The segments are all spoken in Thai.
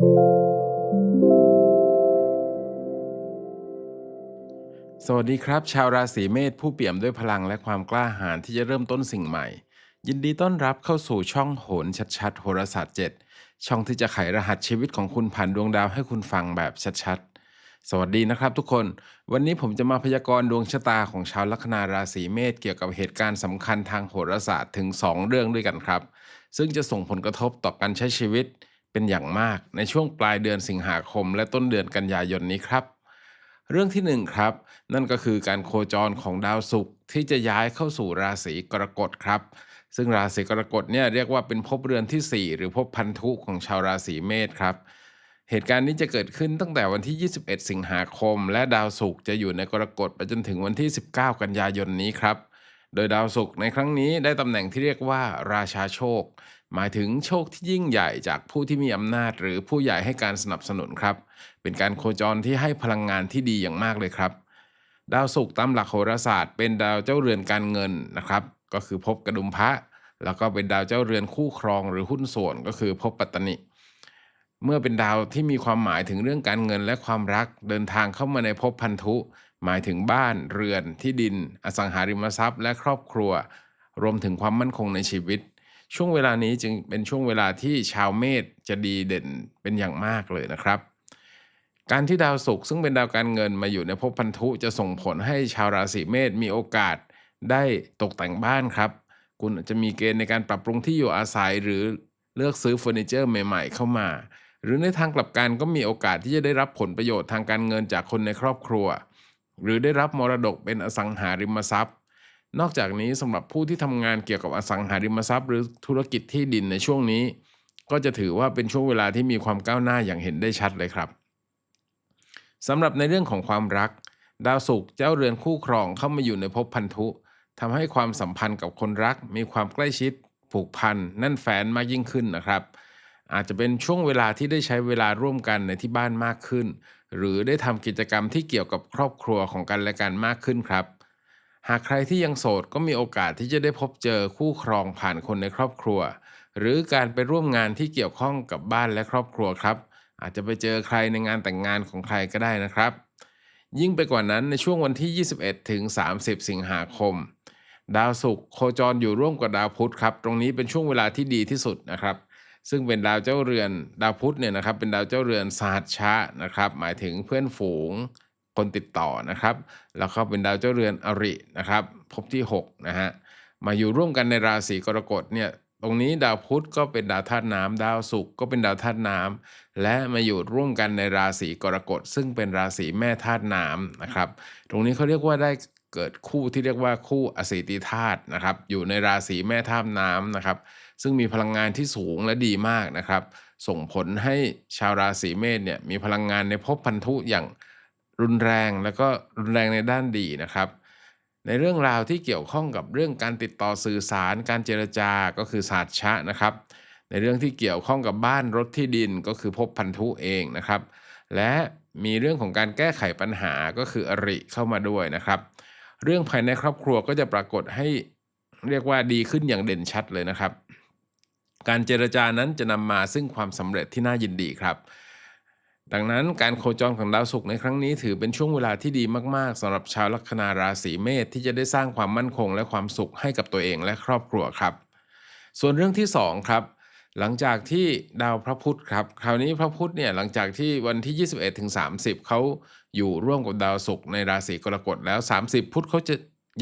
สวัสดีครับ ชาวราศีเมษผู้เปี่ยมด้วยพลังและความกล้าหาญที่จะเริ่มต้นสิ่งใหม่ ยินดีต้อนรับเข้าสู่ช่องโหนชัดๆโหราศาสตร์7ช่องที่จะไขรหัสชีวิตของคุณผ่านดวงดาวให้คุณฟังแบบชัดๆ สวัสดีนะครับทุกคน วันนี้ผมจะมาพยากรณ์ดวงชะตาของชาวลัคนาราศีเมษเกี่ยวกับเหตุการณ์สำคัญทางโหราศาสตร์ถึง 2 เรื่องด้วยกันครับ ซึ่งจะส่งผลกระทบต่อการใช้ชีวิต เป็นอย่างมากในช่วงปลายเดือนสิงหาคม และต้นเดือนกันยายนนี้ครับ เรื่องที่หนึ่งครับ นั่นก็คือการโคจรของดาวศุกร์ที่จะย้ายเข้าสู่ราศีกรกฎครับ ซึ่งราศีกรกฎเนี่ยเรียกว่าเป็นภพเรือนที่ 4 หรือภพพันธุของชาวราศีเมษครับเหตุการณ์นี้จะเกิดขึ้นตั้งแต่วันที่ 21 สิงหาคม และดาวศุกร์จะอยู่ในกรกฎไปจนถึงวันที่ 19 กันยายนนี้ครับ โดยดาวศุกร์ในครั้งนี้ได้ตำแหน่งที่เรียกว่าราชาโชค หมายถึงโชคที่ยิ่งใหญ่จากผู้ที่มีอำนาจ หรือผู้ใหญ่ให้การสนับสนุนครับ เป็นการโคจรที่ให้พลังงานที่ดีอย่างมากเลยครับ ดาวศุกร์ตามหลักโหราศาสตร์ เป็นดาวเจ้าเรือนการเงินนะครับ ก็คือภพกระดุมพระ แล้วก็เป็นดาวเจ้าเรือนคู่ครองหรือหุ้นส่วนก็คือภพปัตตนิเมื่อเป็นดาวที่มีความหมายถึงเรื่องการเงินและความรักเดินทางเข้ามาในภพพันธุ หมายถึงบ้านเรือนที่ดิน อสังหาริมทรัพย์ และครอบครัว รวมถึงความมั่นคงในชีวิต ช่วงเวลานี้จึงเป็นช่วงเวลาที่ชาวเมษจะดีเด่นเป็นอย่างมากเลยนะครับ การที่ดาวศุกร์ซึ่งเป็นดาวการเงินมาอยู่ในภพพันธุจะส่งผลให้ชาวราศีเมษมีโอกาสได้ตกแต่งบ้านครับ คุณจจะมีเกณฑ์ในการปรับปรุงที่อยู่อาศัยหรือเลือกซื้อเฟอร์นิเจอร์ใหม่ๆ เข้ามา หรือในทางกลับกันก็มีโอกาสที่จะได้รับผลประโยชน์ทางการเงินจากคนในครอบครัว หรือได้รับมรดกเป็นอสังหาริมทรัพย์ นอกจากนี้สำหรับผู้ที่ทำงานเกี่ยวกับอสังหาริมทรัพย์ หรือธุรกิจที่ดินในช่วงนี้ ก็จะถือว่าเป็นช่วงเวลาที่มีความก้าวหน้าอย่างเห็นได้ชัดเลยครับสำหรับในเรื่องของความรัก ดาวศุกร์เจ้าเรือนคู่ครองเข้ามาอยู่ในภพพันธุทำให้ความสัมพันธ์กับคนรัก มีความใกล้ชิด ผูกพันแน่นแฟนมากยิ่งขึ้นนะครับ อาจจะเป็นช่วงเวลาที่ได้ใช้เวลาร่วมกันในที่บ้านมากขึ้น หรือได้ทำกิจกรรมที่เกี่ยวกับครอบครัวของกันและกันมากขึ้นครับ หากใครที่ยังโสดก็มีโอกาสที่จะได้พบเจอคู่ครองผ่านคนในครอบครัว หรือการไปร่วมงานที่เกี่ยวข้องกับบ้านและครอบครัวครับ อาจจะไปเจอใครในงานแต่งงานของใครก็ได้นะครับ ยิ่งไปกว่านั้นในช่วงวันที่ 21 ถึง 30 สิงหาคม ดาวศุกร์โคจรอยู่ร่วมกับดาวพุธครับ ตรงนี้เป็นช่วงเวลาที่ดีที่สุดนะครับ ซึ่งเป็นดาวเจ้าเรือน ดาวพุธเนี่ยนะครับเป็นดาวเจ้าเรือนสหัชชะนะครับ หมายถึงเพื่อนฝูง คนติดต่อนะครับ แล้วก็เป็นดาวเจ้าเรือนอรินะครับภพที่6นะฮะมาอยู่ร่วมกันในราศีกรกฎเนี่ยตรงนี้ดาวพุธก็เป็นดาวธาตุน้ำดาวศุกร์ก็เป็นดาวธาตุน้ำและมาอยู่ร่วมกันในราศีกรกฎซึ่งเป็นราศีแม่ธาตุน้ำนะครับ ตรงนี้เขาเรียกว่าได้เกิดคู่ที่เรียกว่าคู่อสีติธาตุนะครับ อยู่ในราศีแม่ธาตุน้ำนะครับ ซึ่งมีพลังงานที่สูงและดีมากนะครับ ส่งผลให้ชาวราศีเมษเนี่ยมีพลังงานในภพพันธุอย่าง รุนแรงแล้วก็รุนแรงในด้านดีนะครับ ในเรื่องราวที่เกี่ยวข้องกับเรื่องการติดต่อสื่อสาร การเจรจาก็คือศาสตร์ชะนะครับ ในเรื่องที่เกี่ยวข้องกับบ้านรถที่ดินก็คือภพพันธุเองนะครับ และมีเรื่องของการแก้ไขปัญหาก็คืออริเข้ามาด้วยนะครับ เรื่องภายในครอบครัวก็จะปรากฏให้เรียกว่าดีขึ้นอย่างเด่นชัดเลยนะครับ การเจรจานั้นจะนำมาซึ่งความสำเร็จที่น่ายินดีครับ ดังนั้นการโคจรของดาวศุกร์ในครั้งนี้ถือเป็นช่วงเวลาที่ดีมากๆสำหรับชาวลัคนาราศีเมษที่จะได้สร้างความมั่นคงและความสุขให้กับตัวเองและครอบครัวครับ ส่วนเรื่องที่สองครับหลังจากที่ดาวพระพุธครับ คราวนี้พระพุธเนี่ยหลังจากที่วันที่ 21ถึง30 เขาอยู่ร่วมกับดาวศุกร์ในราศีกรกฎแล้ว 30 พุธเขาจะ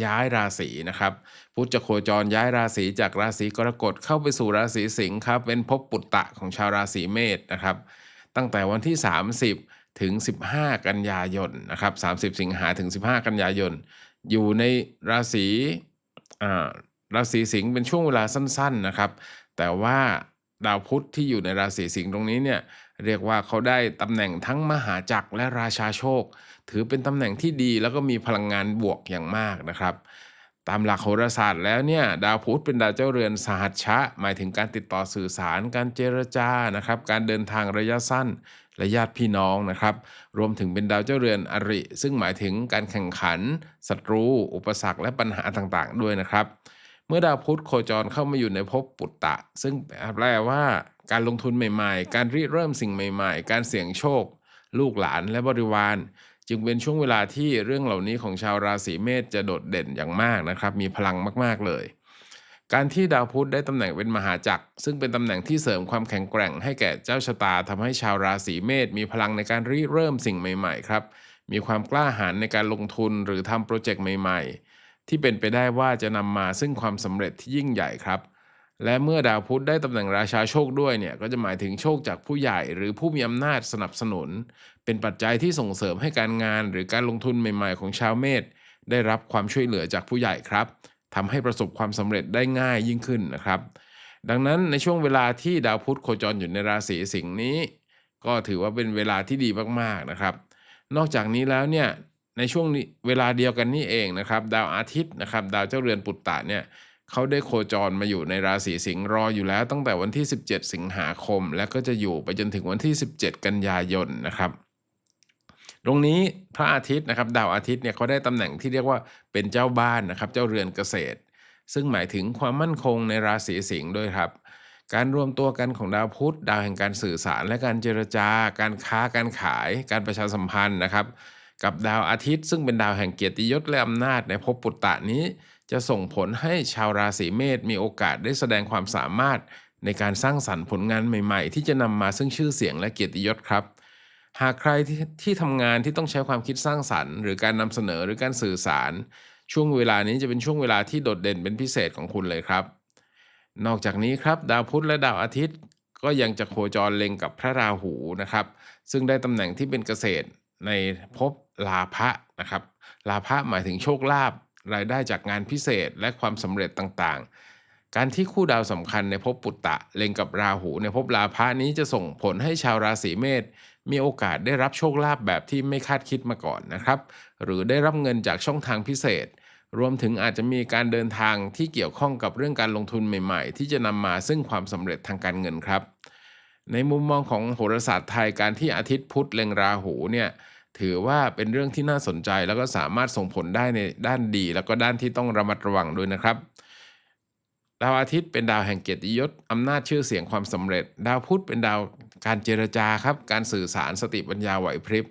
ย้ายราศีนะครับ พุธจะโคจรย้ายราศีจากราศีกรกฎเข้าไปสู่ราศีสิงห์ครับ เป็นภพปุตตะของชาวราศีเมษนะครับ ตั้งแต่วันที่ 30 ถึง 15 กันยายนนะครับ30 สิงหาถึง 15 กันยายน อยู่ในราศีอ่าราศีสิงห์เป็นช่วงเวลาสั้นๆนะครับ แต่ว่าดาวพุธที่อยู่ในราศีสิงห์ตรงนี้เนี่ยเรียกว่าเขาได้ตำแหน่งทั้งมหาจักรและราชาโชค ถือเป็นตำแหน่งที่ดีแล้วก็มีพลังงานบวกอย่างมากนะครับ ตามหลักโหราศาสตร์แล้วเนี่ยดาวพุธเป็นดาวเจ้าเรือนสหัชชะ หมายถึงการติดต่อสื่อสาร การเจรจานะครับ การเดินทางระยะสั้นและญาติพี่น้องนะครับ รวมถึงเป็นดาวเจ้าเรือนอริ ซึ่งหมายถึงการแข่งขันศัตรู อุปสรรคและปัญหาต่างๆ ด้วยนะครับ เมื่อดาวพุธโคจรเข้ามาอยู่ในภพปุตตะ ซึ่งแปลว่าการลงทุนใหม่ๆ การริเริ่มสิ่งใหม่ ๆ การเสี่ยงโชค ลูกหลานและบริวาร จึงเป็นช่วงเวลาที่เรื่องเหล่านี้ของชาวราศีเมษจะโดดเด่นอย่างมากนะครับ มีพลังมากๆเลย การที่ดาวพุธได้ตำแหน่งเป็นมหาจักร ซึ่งเป็นตำแหน่งที่เสริมความแข็งแกร่งให้แก่เจ้าชะตาทำให้ชาวราศีเมษมีพลังในการริเริ่มสิ่งใหม่ๆครับ มีความกล้าหาญในการลงทุนหรือทำโปรเจกต์ใหม่ ๆ ที่เป็นไปได้ว่าจะนำมาซึ่งความสำเร็จที่ยิ่งใหญ่ครับ และเมื่อดาวพุธได้ตำแหน่งราชาโชคด้วยเนี่ยก็จะหมายถึงโชคจากผู้ใหญ่หรือผู้มีอำนาจสนับสนุน เป็นปัจจัยที่ส่งเสริมให้การงานหรือการลงทุนใหม่ๆ ของชาวเมษได้รับความช่วยเหลือจากผู้ใหญ่ครับทำให้ประสบความสำเร็จได้ง่ายยิ่งขึ้นนะครับ ดังนั้นในช่วงเวลาที่ดาวพุธโคจรอยู่ในราศีสิงห์นี้ ก็ถือว่าเป็นเวลาที่ดีมากๆนะครับ นอกจากนี้แล้วเนี่ยในช่วงนี้เวลาเดียวกันนี่เองนะครับ ดาวอาทิตย์นะครับ ดาวเจ้าเรือนปุตตะเนี่ย เขาได้โคจรมาอยู่ในราศีสิงห์รออยู่แล้วตั้งแต่วันที่ 17 สิงหาคม และก็จะอยู่ไปจนถึงวันที่ 17 กันยายนนะครับ ตรงนี้พระอาทิตย์นะครับดาวอาทิตย์เนี่ยเขาได้ตำแหน่งที่เรียกว่าเป็นเจ้าบ้านนะครับ เจ้าเรือนเกษตร ซึ่งหมายถึงความมั่นคงในราศีสิงห์ด้วยครับการรวมตัวกันของดาวพุธดาวแห่งการสื่อสารและการเจรจา การค้าการขาย การประชาสัมพันธ์นะครับ กับดาวอาทิตย์ ซึ่งเป็นดาวแห่งเกียรติยศและอำนาจในภพปุตตะนี้ จะส่งผลให้ชาวราศีเมษมีโอกาสได้แสดงความสามารถในการสร้างสรรค์ผลงานใหม่ๆ ที่จะนำมาซึ่งชื่อเสียงและเกียรติยศครับ หากใครทที่ทำงานที่ต้องใช้ความคิดสร้างสรรค์ หรือการนำเสนอหรือการสื่อสาร ช่วงเวลานี้จะเป็นช่วงเวลาที่โดดเด่นเป็นพิเศษของคุณเลยครับ นอกจากนี้ครับดาวพุธและดาวอาทิตย์ ก็ยังจะโคจรเล็งกับพระราหูนะครับ ซึ่งได้ตำแหน่งที่เป็นเกษตรในภพลาภะนะครับลาภะหมายถึงโชคลาภ รายได้จากงานพิเศษและความสำเร็จต่างๆ การที่คู่ดาวสำคัญในภพปุตตะเล็งกับราหูในภพลาภะนี้จะส่งผลให้ชาวราศีเมษมีโอกาสได้รับโชคลาภแบบที่ไม่คาดคิดมาก่อนนะครับ หรือได้รับเงินจากช่องทางพิเศษ รวมถึงอาจจะมีการเดินทางที่เกี่ยวข้องกับเรื่องการลงทุนใหม่ๆ ที่จะนำมาซึ่งความสำเร็จทางการเงินครับ ในมุมมองของโหราศาสตร์ไทยการที่อาทิตย์พุธเล็งราหูเนี่ย ถือว่าเป็นเรื่องที่น่าสนใจแล้วก็สามารถส่งผลได้ในด้านดี แล้วก็ด้านที่ต้องระมัดระวังด้วยนะครับ ดาวอาทิตย์เป็นดาวแห่งเกียรติยศอำนาจชื่อเสียงความสำเร็จ ดาวพุธเป็นดาวการเจรจาครับ การสื่อสารสติปัญญาไหวพริบ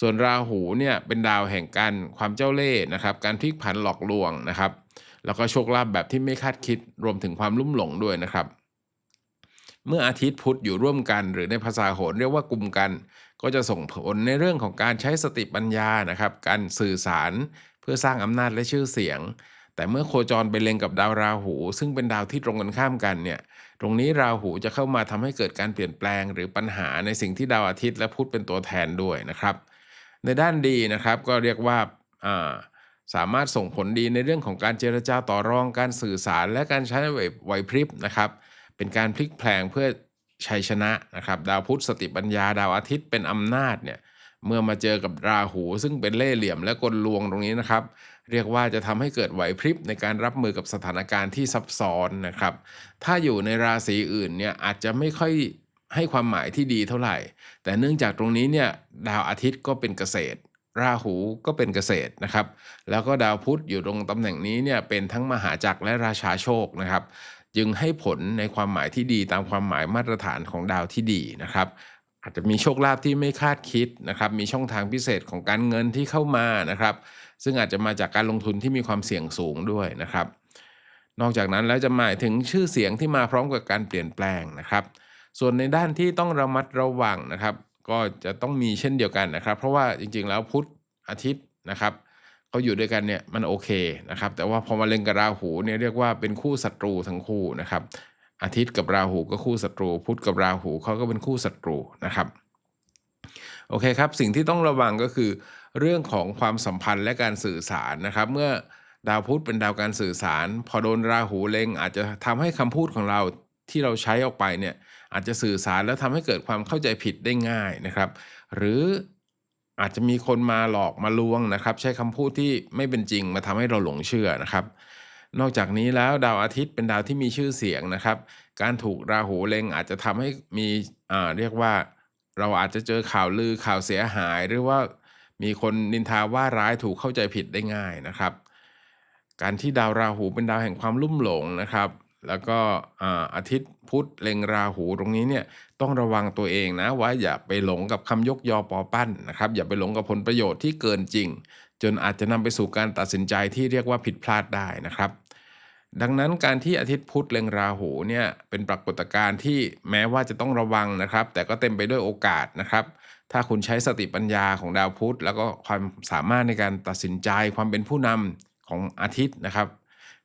ส่วนราหูเนี่ยเป็นดาวแห่งการความเจ้าเล่ห์นะครับ การพลิกผันหลอกลวงนะครับ แล้วก็โชคลาภแบบที่ไม่คาดคิดรวมถึงความลุ่มหลงด้วยนะครับ เมื่ออาทิตย์พุธอยู่ร่วมกัน หรือในภาษาโหรเรียกว่ากลุ่มกัน ก็จะส่งผลในเรื่องของการใช้สติปัญญานะครับ การสื่อสารเพื่อสร้างอำนาจและชื่อเสียง แต่เมื่อโคจรไปเล็งกับดาวราหู ซึ่งเป็นดาวที่ตรงกันข้ามกันเนี่ยตรงนี้ราหูจะเข้ามาทำให้เกิดการเปลี่ยนแปลง หรือปัญหาในสิ่งที่ดาวอาทิตย์และพุธเป็นตัวแทนด้วยนะครับ ในด้านดีนะครับก็เรียกว่าอ่าสามารถส่งผลดีในเรื่องของการเจรจาต่อรองการสื่อสารและการใช้ไหวพริบนะครับ เป็นการพลิกแพลงเพื่อชัยชนะนะครับ ดาวพุธสติปัญญาดาวอาทิตย์เป็นอำนาจเนี่ยเมื่อมาเจอกับราหู ซึ่งเป็นเล่ห์เหลี่ยมและกลลวงตรงนี้นะครับ เรียกว่าจะทำให้เกิดไหวพริบในการรับมือกับสถานการณ์ที่ซับซ้อนนะครับ ถ้าอยู่ในราศีอื่นเนี่ยอาจจะไม่ค่อยให้ความหมายที่ดีเท่าไหร่ แต่เนื่องจากตรงนี้เนี่ยดาวอาทิตย์ก็เป็นเกษตร ราหูก็เป็นเกษตรนะครับ แล้วก็ดาวพุธอยู่ตรงตำแหน่งนี้เนี่ยเป็นทั้งมหาจักรและราชาโชคนะครับ จึงให้ผลในความหมายที่ดีตามความหมายมาตรฐานของดาวที่ดีนะครับ อาจจะมีโชคลาภที่ไม่คาดคิดนะครับ มีช่องทางพิเศษของการเงินที่เข้ามานะครับ ซึ่งอาจจะมาจากการลงทุนที่มีความเสี่ยงสูงด้วยนะครับ นอกจากนั้นแล้วจะหมายถึงชื่อเสียงที่มาพร้อมกับการเปลี่ยนแปลงนะครับ ส่วนในด้านที่ต้องระมัดระวังนะครับ ก็จะต้องมีเช่นเดียวกันนะครับ เพราะว่าจริงๆแล้วพุธอาทิตย์นะครับ เขาอยู่ด้วยกันเนี่ยมันโอเคนะครับ แต่ว่าพอมาเล็งกับราหูเนี่ยเรียกว่าเป็นคู่ศัตรูทั้งคู่นะครับ อาทิตย์กับราหูก็คู่ศัตรู พุธกับราหูเขาก็เป็นคู่ศัตรูนะครับโอเคครับ สิ่งที่ต้องระวังก็คือ เรื่องของความสัมพันธ์และการสื่อสารนะครับ เมื่อดาวพุธเป็นดาวการสื่อสาร พอโดนราหูเล็ง อาจจะทำให้คำพูดของเราที่เราใช้ออกไปเนี่ยอาจจะสื่อสารแล้วทำให้เกิดความเข้าใจผิดได้ง่ายนะครับ หรือ อาจจะมีคนมาหลอกมาลวงนะครับ ใช้คำพูดที่ไม่เป็นจริงมาทำให้เราหลงเชื่อนะครับ นอกจากนี้แล้วดาวอาทิตย์เป็นดาวที่มีชื่อเสียงนะครับ การถูกราหูเล็งอาจจะทำให้มีอ่าเรียกว่า เราอาจจะเจอข่าวลือข่าวเสียหาย หรือว่ามีคนนินทาว่าร้ายถูกเข้าใจผิดได้ง่ายนะครับ การที่ดาวราหูเป็นดาวแห่งความลุ่มหลงนะครับ แล้วก็อาทิตย์พุธเล็งราหูตรงนี้เนี่ยต้องระวังตัวเองนะว่าอย่าไปหลงกับคำยกยอปอปั้นนะครับ อย่าไปหลงกับผลประโยชน์ที่เกินจริง จนอาจจะนำไปสู่การตัดสินใจที่เรียกว่าผิดพลาดได้นะครับ ดังนั้นการที่อาทิตย์พุธเล็งราหูเนี่ยเป็นปรากฏการณ์ที่แม้ว่าจะต้องระวังนะครับ แต่ก็เต็มไปด้วยโอกาสนะครับถ้าคุณใช้สติปัญญาของดาวพุธ แล้วก็ความสามารถในการตัดสินใจความเป็นผู้นำของอาทิตย์นะครับ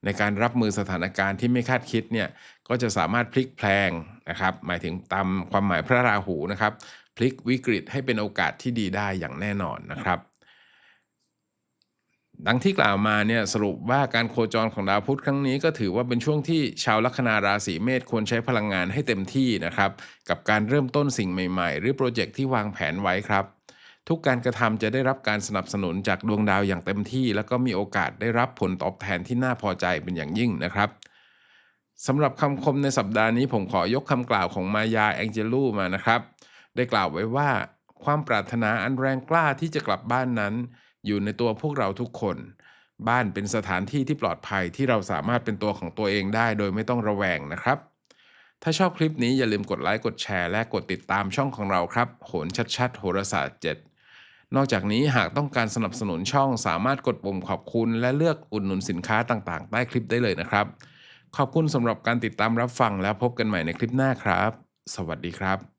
ในการรับมือสถานการณ์ที่ไม่คาดคิดเนี่ยก็จะสามารถพลิกแพลงนะครับหมายถึงตามความหมายพระราหูนะครับพลิกวิกฤตให้เป็นโอกาสที่ดีได้อย่างแน่นอนนะครับดังที่กล่าวมาเนี่ยสรุปว่าการโคจรของดาวพุธครั้งนี้ก็ถือว่าเป็นช่วงที่ชาวลัคนาราศีเมษควรใช้พลังงานให้เต็มที่นะครับ กับการเริ่มต้นสิ่งใหม่ๆ หรือโปรเจกต์ที่วางแผนไว้ครับ ทุกการกระทำจะได้รับการสนับสนุนจากดวงดาวอย่างเต็มที่ แล้วก็มีโอกาสได้รับผลตอบแทนที่น่าพอใจเป็นอย่างยิ่งนะครับสำหรับคำคมในสัปดาห์นี้ผมขอยกคำกล่าวของมายาแองเจลูมานะครับ ได้กล่าวไว้ว่าความปรารถนาอันแรงกล้าที่จะกลับบ้านนั้น อยู่ในตัวพวกเราทุกคน บ้านเป็นสถานที่ที่ปลอดภัยที่เราสามารถเป็นตัวของตัวเองได้ โดยไม่ต้องระแวงนะครับ ถ้าชอบคลิปนี้อย่าลืมกดไลค์กดแชร์และกดติดตามช่องของเราครับ โหนชัดๆ โหราศาสตร์ 7 นอกจากนี้หากต้องการสนับสนุนช่องสามารถกดปุ่มขอบคุณ และเลือกอุดหนุนสินค้าต่างๆ ใต้คลิปได้เลยนะครับ ขอบคุณสำหรับการติดตามรับฟังแล้วพบกันใหม่ในคลิปหน้าครับ สวัสดีครับ